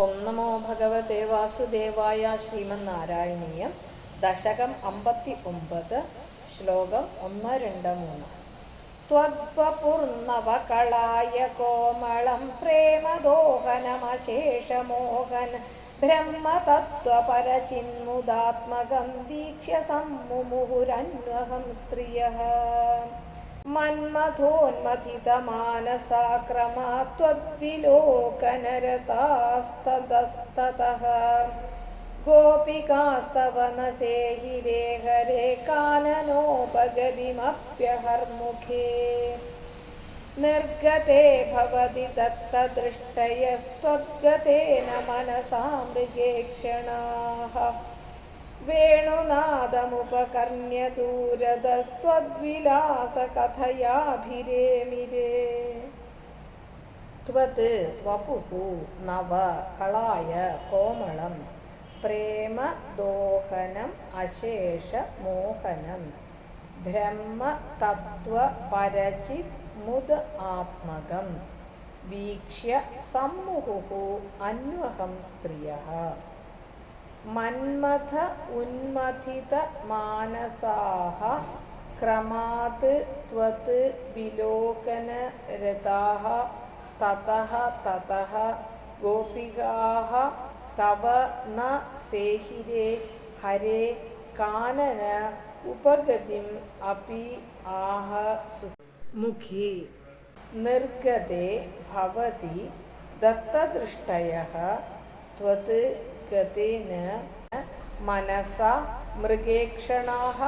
ഓം നമോ ഭഗവതേ വാസുദേവായ ശ്രീമന്നാരായണീയം ദശകം അമ്പത്തി ഒമ്പത് ശ്ലോകം ഒന്ന് രണ്ട് മൂന്ന്. ത്വദ്വപൂർണവകളായ കോമളം പ്രേമദോഹനമശേഷമോഹൻ ബ്രഹ്മതത്വപരചിന്മുദാത്മകം വീക്ഷ്യ സമ്മുഹുരന്വഹം സ്ത്രീയ मन्मथोन्मथितमानसाक्रमा त्वद्विलोकनरतास्ततस्ततः गोपिकास्तव न सेहिरे हरे काननोपगतिमप्यहर्मुखे निर्गते भवति दत्तदृष्टयस्त्वद्गतेन मनसा मृगेक्षणाः वेणुनादमुपकर्ण्य दूरदस्त्वद्विलासकथयाभिरेमिरे त्वत् वपुः नव कलाय कोमलं प्रेमदोहनम् अशेषमोहनं ब्रह्मतत्त्वपरचित् मुद आत्मकं वीक्ष्य सम्मुहुः अन्वहं स्त्रियः മന്മഥ ഉന്മഥിത മാനസാഹ ക്രമാത് ത്വത് വിലോകന രഥാഹ തതഃ തതഃ ഗോപികാഹ തവ ന സേഹിരേ ഹരേ കാനന ഉപഗതിം അപി ആഹ മുഖേ നിർഗതേ ഭവതി ദത്തദൃഷ്ടയ ത്വത് ഗതേന മനസ മൃഗേക്ഷണാഹ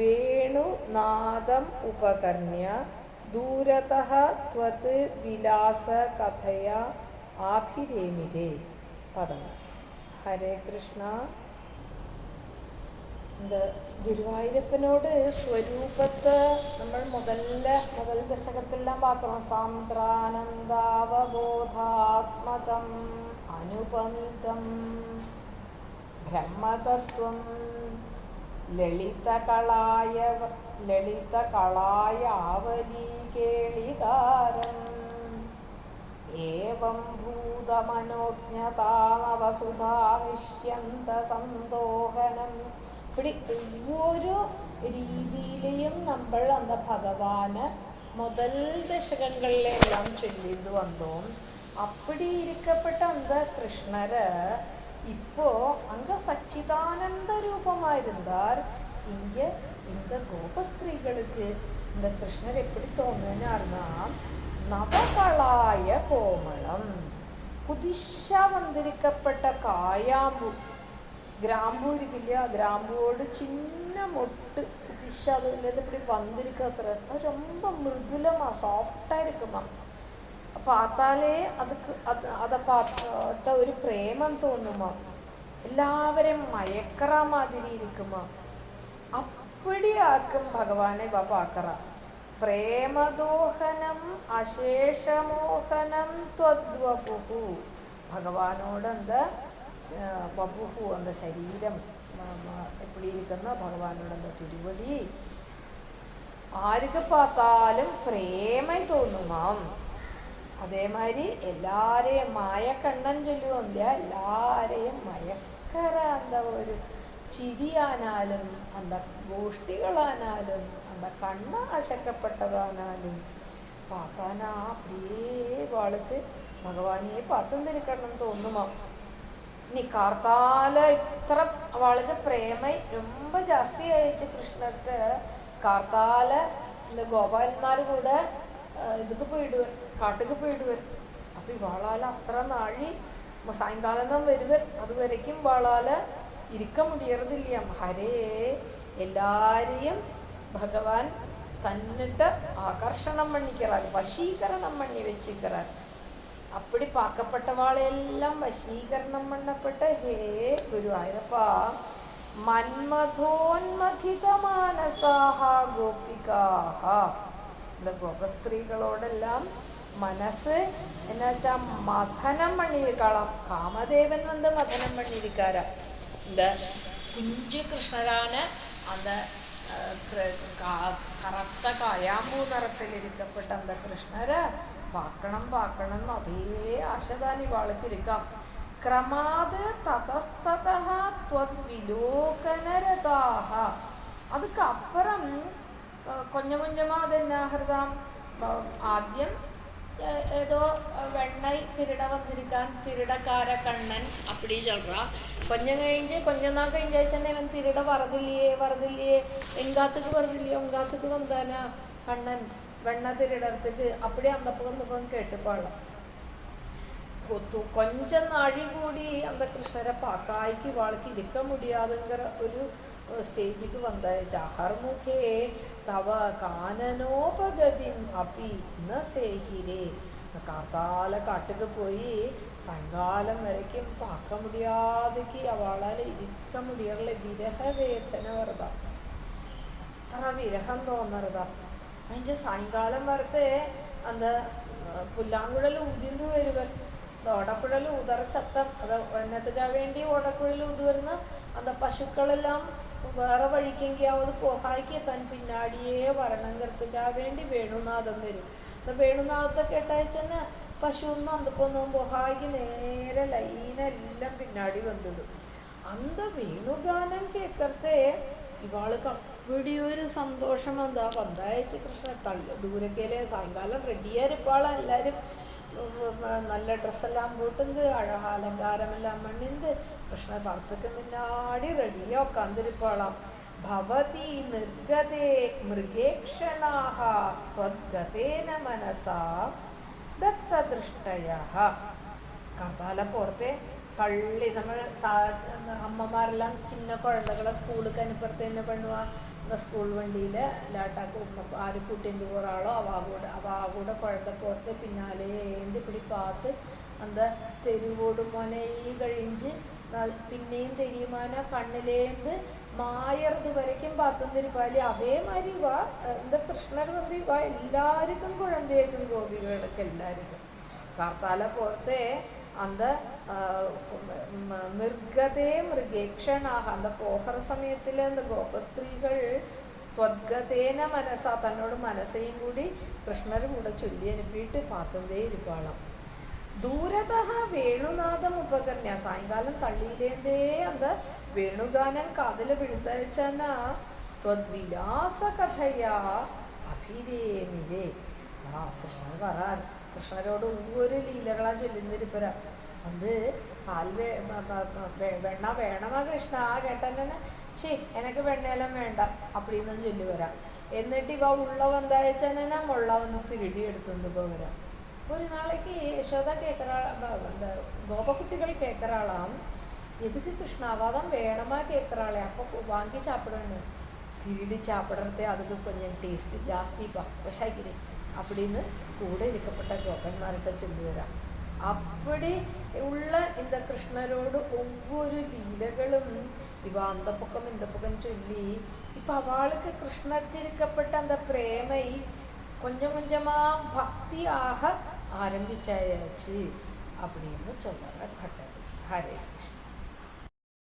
വേണുനാദം ഉപകർണ്യ ദൂരതഃ ത്വത് വിലാസ കഥയ ആഭിരേമിരേ പറഞ്ഞു ഹരേ കൃഷ്ണ. എന്ത് ഗുരുവായൂരപ്പനോട് സ്വരൂപത്ത് നമ്മൾ മുതല്ല മുതൽ ദശകത്തിലെല്ലാം പാത്രം സാന്ദ്രാനന്ദാവബോധാത്മകം. അനുപമിതം. ബ്രഹ്മതത്വം ലളിതകളായ ലളിതകളായാവലീകേളികാരം ഏവം ഭൂതമനോജ്ഞതാമവസുധാ നിഷ്യന്ത സന്തോഹനം. ഇവിടെ ഒരു രീതിയിലെയും നമ്മൾ അന്ന് ഭഗവാന് മുതൽ ദശകങ്ങളിലെല്ലാം ചൊല്ലിയത് വന്നോം. அப்படி இருக்கப்பட்ட அந்த கிருஷ்ணரை இப்போ அங்க சச்சிதானந்த ரூபமா இருந்தார் இங்க இந்த கோபஸ்திரீகளுக்கு இந்த கிருஷ்ணர் எப்படி தோணுனார்னா நவகளாய கோமளம் புதுசா வந்திருக்கப்பட்ட காயாம்பு ഗ്രാമ്പൂ ഇരിക്കില്ല ഗ്രാമ്പൂവോട് ചിന്ന മൊട്ട് പുതിശ അതിൽ ഇപ്പടി വന്നിരിക്കാത്ര ரொம்ப மிருதுலமாக சாஃப்டாக இருக்குமா പാത്താലേ അത് അത് പാത്ത ഒരു പ്രേമം തോന്നുമോ. എല്ലാവരും മയക്കറ മാതിരി ഇരിക്കുമോ. അപ്പടിയാക്കും ഭഗവാനെ പാക്കറ. പ്രേമദോഹനം അശേഷമോഹനം ത്വദ്വപുഹു. ഭഗവാനോടെന്ത് വപുഹു എന്ന ശരീരം എപ്പിടി ഇരിക്കുന്ന ഭഗവാനോടെന്ത തിരുവടി. ആർക്ക് പാത്താലും പ്രേമം തോന്നുമാം. അതേമാതിരി എല്ലാരെയും മായക്കണ്ണൻ ചൊല്ലുമില്ല എല്ലാരെയും മയക്കര എന്താ ഒരു ചിരിയാനാലും അന്ത ഗോഷ്ടികളാനാലും അന്ത കണ്ണാശക്കപ്പെട്ടതാനാലും பார்த்தானா அப்படியே வாளுக்கு ഭഗവാനെ பார்த்துருக்கணும் തോന്നുമാ ഇനി കാർത്താല ഇത്ര അവൾക്ക് പ്രേമ ரொம்ப ജാസ്തി അയച്ച് കൃഷ്ണർക്ക് കാർത്താല இந்த ഗോപാലന്മാർ കൂടെ இதுக்கு போயிடுவர் കാട്ടിൽ പോയിട്ട് വരും അപ്പൊ ഈ വാളാല അത്ര നാഴി സായങ്കാലം വരുവർ അതുവരയ്ക്കും വാളാല ഇരിക്ക മുടിയറതില്ല ഹരേ എല്ലാരെയും ഭഗവാൻ തന്നിട്ട് ആകർഷണം പണിക്கிறார் വെച്ചിക്കറാൻ. അപ്പടി പാക്കപ്പെട്ട വാളെല്ലാം വശീകരണം வசீகரணம் ഹേ ஹே குருவாயூரப்பா മന്മഥോന്മഥിതമാനസാഹ ഗോപികാഹ. இந்த ഗോപസ്ത്രീകളോടെല്ലാം മനസ്സ് എന്ന് വെച്ചാൽ മഥനം പണിയിരിക്കാളാം കാമദേവൻ വന്ന് മഥനം പണിയിരിക്കാരാം ഇത് കുഞ്ചു കൃഷ്ണരാന് അത് കറുത്ത കായാമ്പൂ നിറത്തിലിരിക്കപ്പെട്ട അന്ത കൃഷ്ണര്? പാക്കണം പാക്കണം എന്ന് അതേ ആശദാനി വാളിപ്പിരിക്കാം ക്രമാത് തതസ്തത ത്വദ്വിലോകനരതാഹ അതുക്കപ്പുറം കൊഞ്ഞ കൊഞ്ഞമാ ആദ്യം ஏதோ வெண்ணை திருட வந்திருக்கான் திருடக்கார கண்ணன் அப்படி சொல்கிறான் கொஞ்சம் கழிஞ்சு கொஞ்ச நாள் கழிஞ்சாச்சுன்னா இவன் திருட வரதில்லையே வரதில்லையே எங்காத்துக்கு வரதில்லையே உங்காத்துக்கு வந்தானா கண்ணன் வெண்ணை திருடறதுக்கு அப்படி அந்த பக்கம் இந்த பக்கம் கேட்டுப்பாள் கொஞ்சம் நாழி கூடி அந்த கிருஷ்ணரை பார்க்க ஆய்க்கு வாழ்க்கை இருக்க முடியாதுங்கிற ஒரு സ്റ്റേജിക്ക് വന്നയച്ച അഹർമുഖേ തവ കാനനോപഗതിം അപ്പി ന സേഹിരേ കാത്താല കാട്ടുക്ക് പോയി സങ്കാലം വരയ്ക്കും. പാക്ക മുടിയാതെക്ക് അവളാൽ ഇരിക്ക മുടിയാളെ വിരഹവേദന വെറുത. അത്ര വിരഹം തോന്നരുത. അതിന്റെ സായങ്കാലം വരത്തെ അത് പുല്ലാങ്കുഴൽ ഉതിർന്നു വരുവൻ. ഓടക്കുഴൽ ഉതറച്ചത്തം അത് വന്നത്തുക്കാൻ വേണ്ടി ഓടക്കുഴൽ ഉതുവരുന്ന അത് പശുക്കളെല്ലാം വേറെ വഴിക്കെങ്കിയാവത് കൊഹായ്ക്ക് എത്താൻ പിന്നാടിയേ വരണം കർത്തുക്കാൻ വേണ്ടി വേണുനാഥം വരും. വേണുനാഥത്തെ കേട്ടാച്ചെന്ന് പശുന്ന് അന്തപ്പൊന്നും കൊഹായ്ക്ക് നേരെ ലൈനെല്ലാം പിന്നാടി വന്നിടും. അന്ത വേണുഗാനം കേക്കർത്തെ ഇവാൾ അവിടെ ഒരു സന്തോഷം എന്താ? പന്തായച്ച് കൃഷ്ണൻ തള്ളു ദൂരക്കേലെ സായങ്കാലം റെഡിയായിരിപ്പാളെല്ലാവരും നല്ല ഡ്രസ്സെല്ലാം പോട്ടുണ്ട് അഴഹാലങ്കാരമെല്ലാം മണ്ണിന്ത് കൃഷ്ണ ഭർത്തക്ക് മുന്നാടി റെഡിയാ ഉക്കാന്തിരിപ്പാളാം ഭവതി നിർഗതേ മൃഗേക്ഷണാഹ ത്വദ്ഗതേന മനസാ ദത്തദൃഷ്ടയ കർത്താല പുറത്തെ പള്ളി നമ്മൾ അമ്മമാരെല്ലാം ചിന്ന കുഴന്തകളെ സ്കൂളിൽ അനുപ്പുറത്ത് തന്നെ പെണ്ണുവാ സ്കൂൾ വണ്ടിയിൽ ലാട്ടാക്ക് ആര് കൂട്ടിന്റെ പോറാളോ അവ കൂടെ അവ കൂടെ പുറത്ത് പിന്നാലെ പാത്ത് அந்த തെരുവോട് മൊനയിൽ கழிஞ்சு പിന്നെയും தெரியுமான കണ്ണിലേന്ത് മായർത് വരയ്ക്കും പാത്തന്തിരിപ്പാലി അതേമാതിരി വാ എന്താ കൃഷ്ണർ വന്ന് വാ എല്ലാവർക്കും കുഴന്തേക്കും ഗോപികളൊക്കെ എല്ലാവർക്കും. കാർത്താല പോലത്തെ അന്ത മൃഗതേ മൃഗേക്ഷണാഹ അന്ത പോഹറ സമയത്തിലെ അന്ത ഗോപസ്ത്രീകൾ ത്വദ്ഗതേന മനസ്സാ തന്നോട് മനസ്സേയും കൂടി കൃഷ്ണർ കൂടെ ചൊല്ലി അനുപ്പിയിട്ട് പാത്തന്തേ ഇരിപ്പാളാം ദൂരതഹ വേണുനാഥം ഉപകരണ സായങ്കാലം തള്ളിയിലേന്തേ അത് വേണുഗാനം കാതിൽ വിഴുത്തയച്ചന. ത്വദ്വിലാസകഥയ അഭിരേമിരേ ആ കൃഷ്ണൻ പറയാൻ കൃഷ്ണനോട് ഒരു ലീലകളാ ചൊല്ലുന്നിരിപ്പര. അത് പാൽ വെണ്ണ വേണമാ കൃഷ്ണ? ആ കേട്ടനെ ചേ എനക്ക് വെണ്ണയെല്ലാം വേണ്ട. അപ്പടിന്നും ചൊല്ലി വരാം എന്നിട്ട് ഇവ ഉള്ളവന്തായച്ചനെ മുള്ളവന്ന് തിരുടി എടുത്തുകൊണ്ട് പോരാം ஒரு நாளைக்கு யசோதா கேட்குறா அந்த கோபக்குட்டிகள் கேட்குறாளாம் எதுக்கு கிருஷ்ணாவாதம் வேணமா கேட்குறாளே அப்போ வாங்கி சாப்பிடணும் திருடி சாப்பிட்றது அதுக்கு கொஞ்சம் டேஸ்ட் ஜாஸ்தி பக்கசாக்கிரி அப்படின்னு கூட இருக்கப்பட்ட கோபന്മാരുടെ ചൊല്ലുവരാം அப்படி ഉള്ള இந்த கிருஷ்ணரோடு ஒவ்வொரு லீலகளும் ഇവ അന്തപ്പൊക്കം ഇന്തപ്പൊക്കം ചൊല്ലി ഇപ്പം അവൾക്ക് കൃഷ്ണത്തിരിക്കപ്പെട്ട അന്ത പ്രേമ കൊഞ്ചം കൊഞ്ചമാ ഭക്തിയാക ஆரம்பிச்சாயாச்சு அப்படின்னு சொல்லுற கட்டது ஹரே கிருஷ்ண